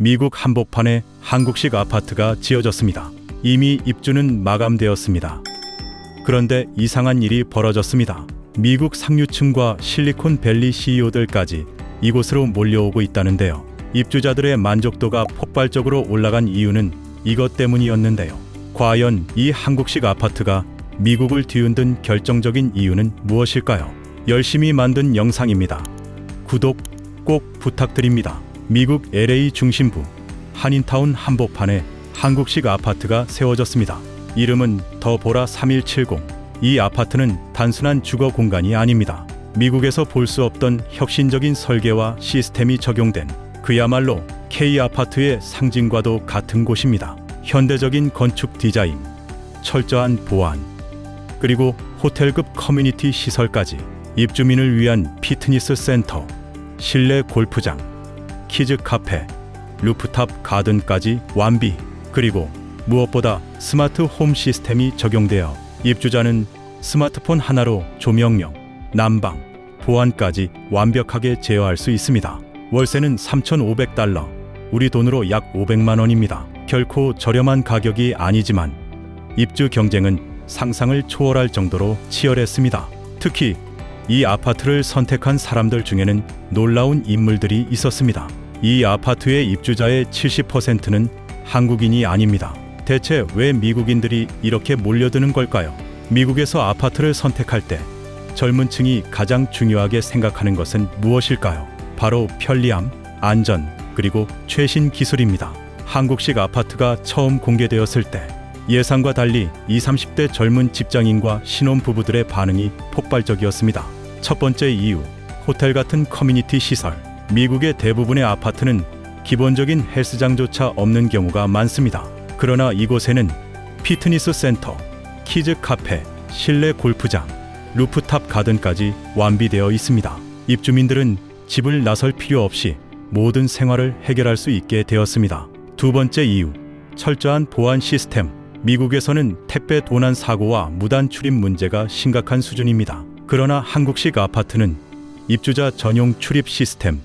미국 한복판에 한국식 아파트가 지어졌습니다. 이미 입주는 마감되었습니다. 그런데 이상한 일이 벌어졌습니다. 미국 상류층과 실리콘밸리 CEO들까지 이곳으로 몰려오고 있다는데요. 입주자들의 만족도가 폭발적으로 올라간 이유는 이것 때문이었는데요. 과연 이 한국식 아파트가 미국을 뒤흔든 결정적인 이유는 무엇일까요? 열심히 만든 영상입니다. 구독 꼭 부탁드립니다. 미국 LA 중심부 한인타운 한복판에 한국식 아파트가 세워졌습니다. 이름은 더보라 3170. 이 아파트는 단순한 주거 공간이 아닙니다. 미국에서 볼 수 없던 혁신적인 설계와 시스템이 적용된 그야말로 K 아파트의 상징과도 같은 곳입니다. 현대적인 건축 디자인, 철저한 보안, 그리고 호텔급 커뮤니티 시설까지 입주민을 위한 피트니스 센터, 실내 골프장, 키즈 카페, 루프탑 가든까지 완비, 그리고 무엇보다 스마트 홈 시스템이 적용되어 입주자는 스마트폰 하나로 조명령, 난방, 보안까지 완벽하게 제어할 수 있습니다. 월세는 3,500달러, 우리 돈으로 약 500만 원입니다. 결코 저렴한 가격이 아니지만 입주 경쟁은 상상을 초월할 정도로 치열했습니다. 특히 이 아파트를 선택한 사람들 중에는 놀라운 인물들이 있었습니다. 이 아파트의 입주자의 70%는 한국인이 아닙니다. 대체 왜 미국인들이 이렇게 몰려드는 걸까요? 미국에서 아파트를 선택할 때 젊은 층이 가장 중요하게 생각하는 것은 무엇일까요? 바로 편리함, 안전, 그리고 최신 기술입니다. 한국식 아파트가 처음 공개되었을 때 예상과 달리 20, 30대 젊은 직장인과 신혼 부부들의 반응이 폭발적이었습니다. 첫 번째 이유, 호텔 같은 커뮤니티 시설. 미국의 대부분의 아파트는 기본적인 헬스장조차 없는 경우가 많습니다. 그러나 이곳에는 피트니스 센터, 키즈 카페, 실내 골프장, 루프탑 가든까지 완비되어 있습니다. 입주민들은 집을 나설 필요 없이 모든 생활을 해결할 수 있게 되었습니다. 두 번째 이유, 철저한 보안 시스템. 미국에서는 택배 도난 사고와 무단 출입 문제가 심각한 수준입니다. 그러나 한국식 아파트는 입주자 전용 출입 시스템,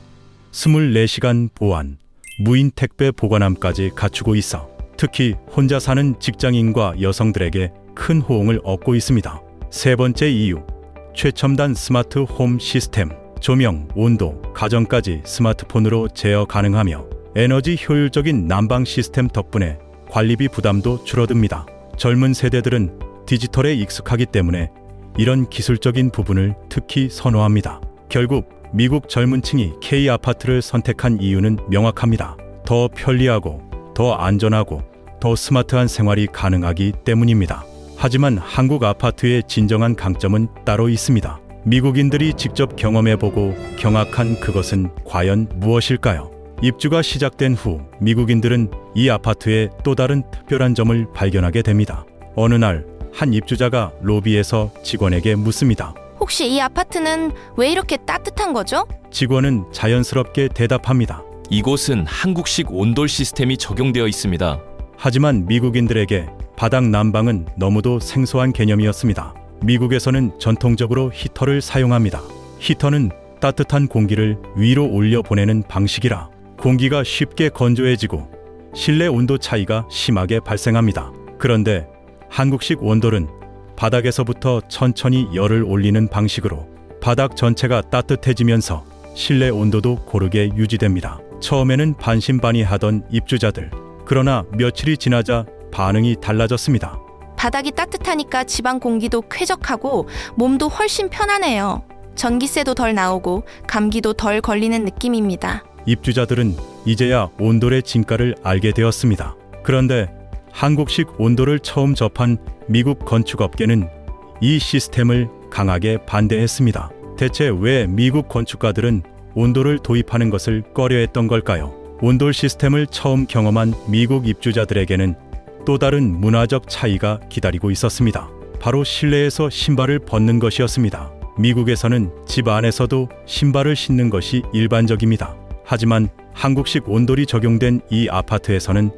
24시간 보안, 무인 택배 보관함까지 갖추고 있어 특히 혼자 사는 직장인과 여성들에게 큰 호응을 얻고 있습니다. 세 번째 이유, 최첨단 스마트 홈 시스템, 조명, 온도, 가정까지 스마트폰으로 제어 가능하며 에너지 효율적인 난방 시스템 덕분에 관리비 부담도 줄어듭니다. 젊은 세대들은 디지털에 익숙하기 때문에 이런 기술적인 부분을 특히 선호합니다. 결국 미국 젊은 층이 K 아파트를 선택한 이유는 명확합니다. 더 편리하고, 더 안전하고, 더 스마트한 생활이 가능하기 때문입니다. 하지만 한국 아파트의 진정한 강점은 따로 있습니다. 미국인들이 직접 경험해보고 경악한 그것은 과연 무엇일까요? 입주가 시작된 후 미국인들은 이 아파트의 또 다른 특별한 점을 발견하게 됩니다. 어느 날 한 입주자가 로비에서 직원에게 묻습니다. 혹시 이 아파트는 왜 이렇게 따뜻한 거죠? 직원은 자연스럽게 대답합니다. 이곳은 한국식 온돌 시스템이 적용되어 있습니다. 하지만 미국인들에게 바닥 난방은 너무도 생소한 개념이었습니다. 미국에서는 전통적으로 히터를 사용합니다. 히터는 따뜻한 공기를 위로 올려 보내는 방식이라 공기가 쉽게 건조해지고 실내 온도 차이가 심하게 발생합니다. 그런데 한국식 온돌은 바닥에서부터 천천히 열을 올리는 방식으로 바닥 전체가 따뜻해지면서 실내 온도도 고르게 유지됩니다. 처음에는 반신반의하던 입주자들. 그러나 며칠이 지나자 반응이 달라졌습니다. 바닥이 따뜻하니까 집안 공기도 쾌적하고 몸도 훨씬 편하네요. 전기세도 덜 나오고 감기도 덜 걸리는 느낌입니다. 입주자들은 이제야 온돌의 진가를 알게 되었습니다. 그런데 한국식 온돌을 처음 접한 미국 건축업계는 이 시스템을 강하게 반대했습니다. 대체 왜 미국 건축가들은 온돌을 도입하는 것을 꺼려했던 걸까요? 온돌 시스템을 처음 경험한 미국 입주자들에게는 또 다른 문화적 차이가 기다리고 있었습니다. 바로 실내에서 신발을 벗는 것이었습니다. 미국에서는 집 안에서도 신발을 신는 것이 일반적입니다. 하지만 한국식 온돌이 적용된 이 아파트에서는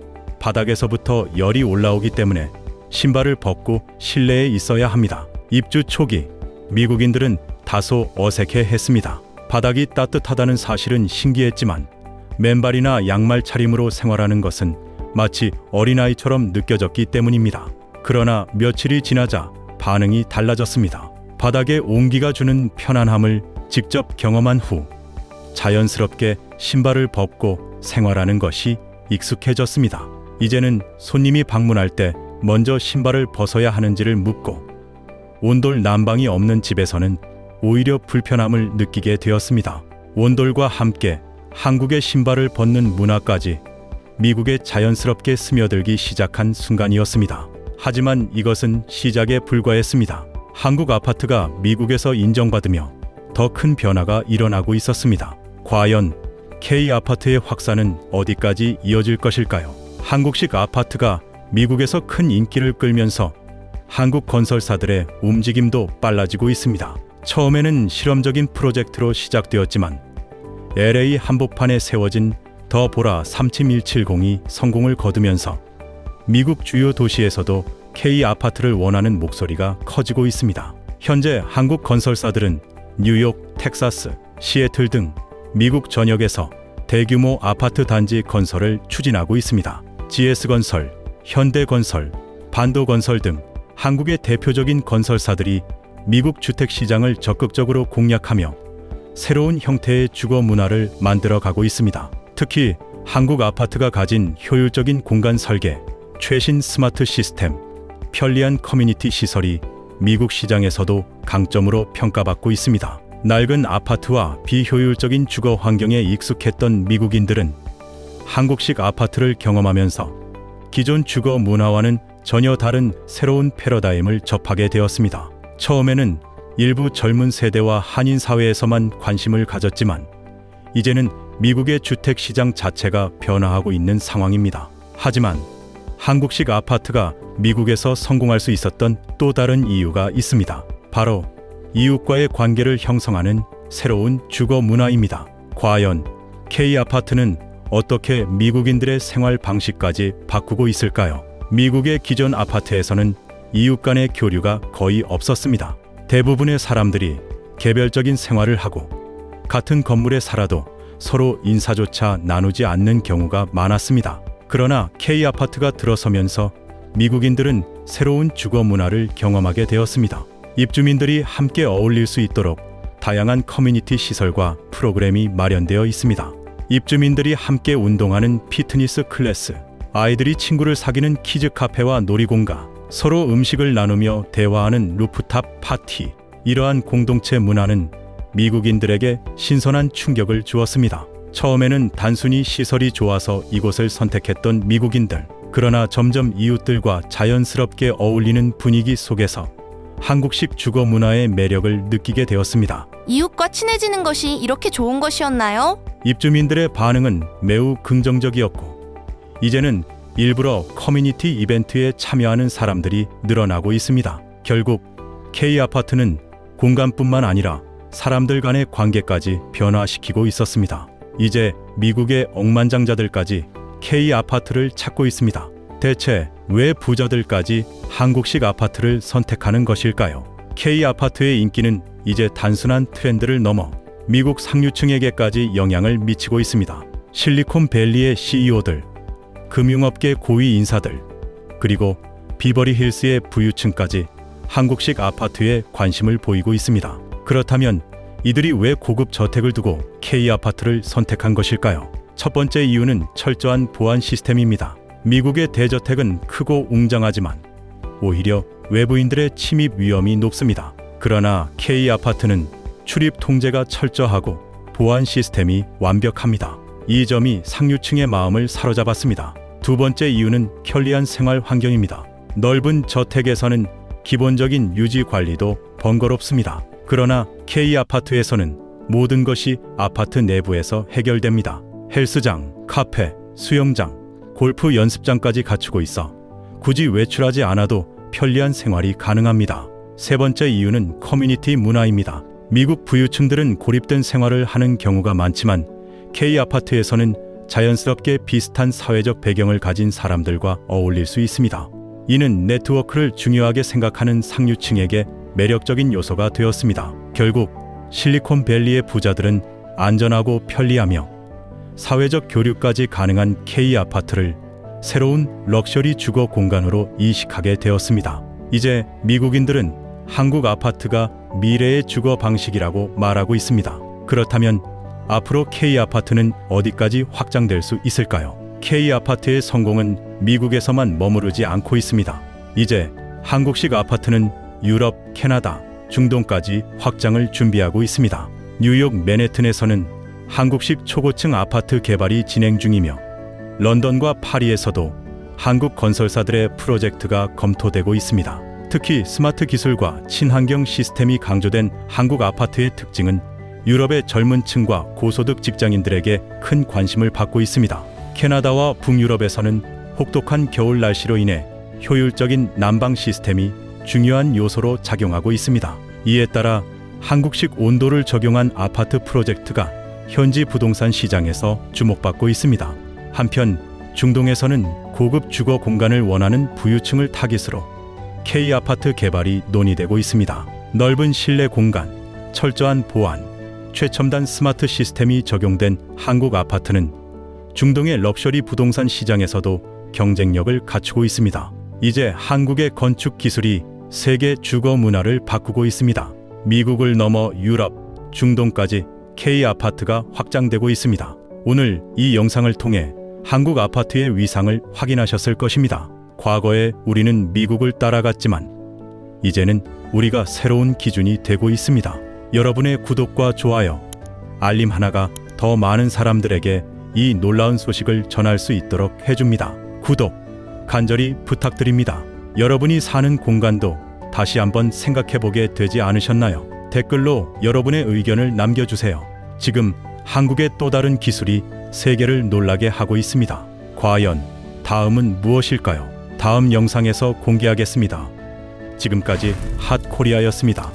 바닥에서부터 열이 올라오기 때문에 신발을 벗고 실내에 있어야 합니다. 입주 초기 미국인들은 다소 어색해 했습니다. 바닥이 따뜻하다는 사실은 신기했지만 맨발이나 양말 차림으로 생활하는 것은 마치 어린아이처럼 느껴졌기 때문입니다. 그러나 며칠이 지나자 반응이 달라졌습니다. 바닥에 온기가 주는 편안함을 직접 경험한 후 자연스럽게 신발을 벗고 생활하는 것이 익숙해졌습니다. 이제는 손님이 방문할 때 먼저 신발을 벗어야 하는지를 묻고 온돌 난방이 없는 집에서는 오히려 불편함을 느끼게 되었습니다. 온돌과 함께 한국의 신발을 벗는 문화까지 미국에 자연스럽게 스며들기 시작한 순간이었습니다. 하지만 이것은 시작에 불과했습니다. 한국 아파트가 미국에서 인정받으며 더 큰 변화가 일어나고 있었습니다. 과연 K 아파트의 확산은 어디까지 이어질 것일까요? 한국식 아파트가 미국에서 큰 인기를 끌면서 한국 건설사들의 움직임도 빨라지고 있습니다. 처음에는 실험적인 프로젝트로 시작되었지만 LA 한복판에 세워진 더 보라 37170이 성공을 거두면서 미국 주요 도시에서도 K 아파트를 원하는 목소리가 커지고 있습니다. 현재 한국 건설사들은 뉴욕, 텍사스, 시애틀 등 미국 전역에서 대규모 아파트 단지 건설을 추진하고 있습니다. GS건설, 현대건설, 반도건설 등 한국의 대표적인 건설사들이 미국 주택 시장을 적극적으로 공략하며 새로운 형태의 주거 문화를 만들어 가고 있습니다. 특히 한국 아파트가 가진 효율적인 공간 설계, 최신 스마트 시스템, 편리한 커뮤니티 시설이 미국 시장에서도 강점으로 평가받고 있습니다. 낡은 아파트와 비효율적인 주거 환경에 익숙했던 미국인들은 한국식 아파트를 경험하면서 기존 주거 문화와는 전혀 다른 새로운 패러다임을 접하게 되었습니다. 처음에는 일부 젊은 세대와 한인 사회에서만 관심을 가졌지만 이제는 미국의 주택 시장 자체가 변화하고 있는 상황입니다. 하지만 한국식 아파트가 미국에서 성공할 수 있었던 또 다른 이유가 있습니다. 바로 이웃과의 관계를 형성하는 새로운 주거 문화입니다. 과연 K 아파트는 어떻게 미국인들의 생활 방식까지 바꾸고 있을까요? 미국의 기존 아파트에서는 이웃 간의 교류가 거의 없었습니다. 대부분의 사람들이 개별적인 생활을 하고 같은 건물에 살아도 서로 인사조차 나누지 않는 경우가 많았습니다. 그러나 K 아파트가 들어서면서 미국인들은 새로운 주거 문화를 경험하게 되었습니다. 입주민들이 함께 어울릴 수 있도록 다양한 커뮤니티 시설과 프로그램이 마련되어 있습니다. 입주민들이 함께 운동하는 피트니스 클래스, 아이들이 친구를 사귀는 키즈 카페와 놀이공가, 서로 음식을 나누며 대화하는 루프탑 파티. 이러한 공동체 문화는 미국인들에게 신선한 충격을 주었습니다. 처음에는 단순히 시설이 좋아서 이곳을 선택했던 미국인들. 그러나 점점 이웃들과 자연스럽게 어울리는 분위기 속에서 한국식 주거 문화의 매력을 느끼게 되었습니다. 이웃과 친해지는 것이 이렇게 좋은 것이었나요? 입주민들의 반응은 매우 긍정적이었고 이제는 일부러 커뮤니티 이벤트에 참여하는 사람들이 늘어나고 있습니다. 결국 K 아파트는 공간뿐만 아니라 사람들 간의 관계까지 변화시키고 있었습니다. 이제 미국의 억만장자들까지 K 아파트를 찾고 있습니다. 대체 왜 부자들까지 한국식 아파트를 선택하는 것일까요? K 아파트의 인기는 이제 단순한 트렌드를 넘어 미국 상류층에게까지 영향을 미치고 있습니다. 실리콘밸리의 CEO들, 금융업계 고위 인사들, 그리고 비버리 힐스의 부유층까지 한국식 아파트에 관심을 보이고 있습니다. 그렇다면 이들이 왜 고급 저택을 두고 K 아파트를 선택한 것일까요? 첫 번째 이유는 철저한 보안 시스템입니다. 미국의 대저택은 크고 웅장하지만 오히려 외부인들의 침입 위험이 높습니다. 그러나 K 아파트는 출입 통제가 철저하고 보안 시스템이 완벽합니다. 이 점이 상류층의 마음을 사로잡았습니다. 두 번째 이유는 편리한 생활 환경입니다. 넓은 저택에서는 기본적인 유지 관리도 번거롭습니다. 그러나 K 아파트에서는 모든 것이 아파트 내부에서 해결됩니다. 헬스장, 카페, 수영장, 골프 연습장까지 갖추고 있어 굳이 외출하지 않아도 편리한 생활이 가능합니다. 세 번째 이유는 커뮤니티 문화입니다. 미국 부유층들은 고립된 생활을 하는 경우가 많지만 K 아파트에서는 자연스럽게 비슷한 사회적 배경을 가진 사람들과 어울릴 수 있습니다. 이는 네트워크를 중요하게 생각하는 상류층에게 매력적인 요소가 되었습니다. 결국 실리콘밸리의 부자들은 안전하고 편리하며 사회적 교류까지 가능한 K 아파트를 새로운 럭셔리 주거 공간으로 이식하게 되었습니다. 이제 미국인들은 한국 아파트가 미래의 주거 방식이라고 말하고 있습니다. 그렇다면 앞으로 K 아파트는 어디까지 확장될 수 있을까요? K 아파트의 성공은 미국에서만 머무르지 않고 있습니다. 이제 한국식 아파트는 유럽, 캐나다, 중동까지 확장을 준비하고 있습니다. 뉴욕 맨해튼에서는 한국식 초고층 아파트 개발이 진행 중이며 런던과 파리에서도 한국 건설사들의 프로젝트가 검토되고 있습니다. 특히 스마트 기술과 친환경 시스템이 강조된 한국 아파트의 특징은 유럽의 젊은 층과 고소득 직장인들에게 큰 관심을 받고 있습니다. 캐나다와 북유럽에서는 혹독한 겨울 날씨로 인해 효율적인 난방 시스템이 중요한 요소로 작용하고 있습니다. 이에 따라 한국식 온도를 적용한 아파트 프로젝트가 현지 부동산 시장에서 주목받고 있습니다. 한편 중동에서는 고급 주거 공간을 원하는 부유층을 타깃으로 K 아파트 개발이 논의되고 있습니다. 넓은 실내 공간, 철저한 보안, 최첨단 스마트 시스템이 적용된 한국 아파트는 중동의 럭셔리 부동산 시장에서도 경쟁력을 갖추고 있습니다. 이제 한국의 건축 기술이 세계 주거 문화를 바꾸고 있습니다. 미국을 넘어 유럽, 중동까지 K 아파트가 확장되고 있습니다. 오늘 이 영상을 통해 한국 아파트의 위상을 확인하셨을 것입니다. 과거에 우리는 미국을 따라갔지만 이제는 우리가 새로운 기준이 되고 있습니다. 여러분의 구독과 좋아요, 알림 하나가 더 많은 사람들에게 이 놀라운 소식을 전할 수 있도록 해줍니다. 구독 간절히 부탁드립니다. 여러분이 사는 공간도 다시 한번 생각해보게 되지 않으셨나요? 댓글로 여러분의 의견을 남겨주세요. 지금 한국의 또 다른 기술이 세계를 놀라게 하고 있습니다. 과연 다음은 무엇일까요? 다음 영상에서 공개하겠습니다. 지금까지 핫코리아였습니다.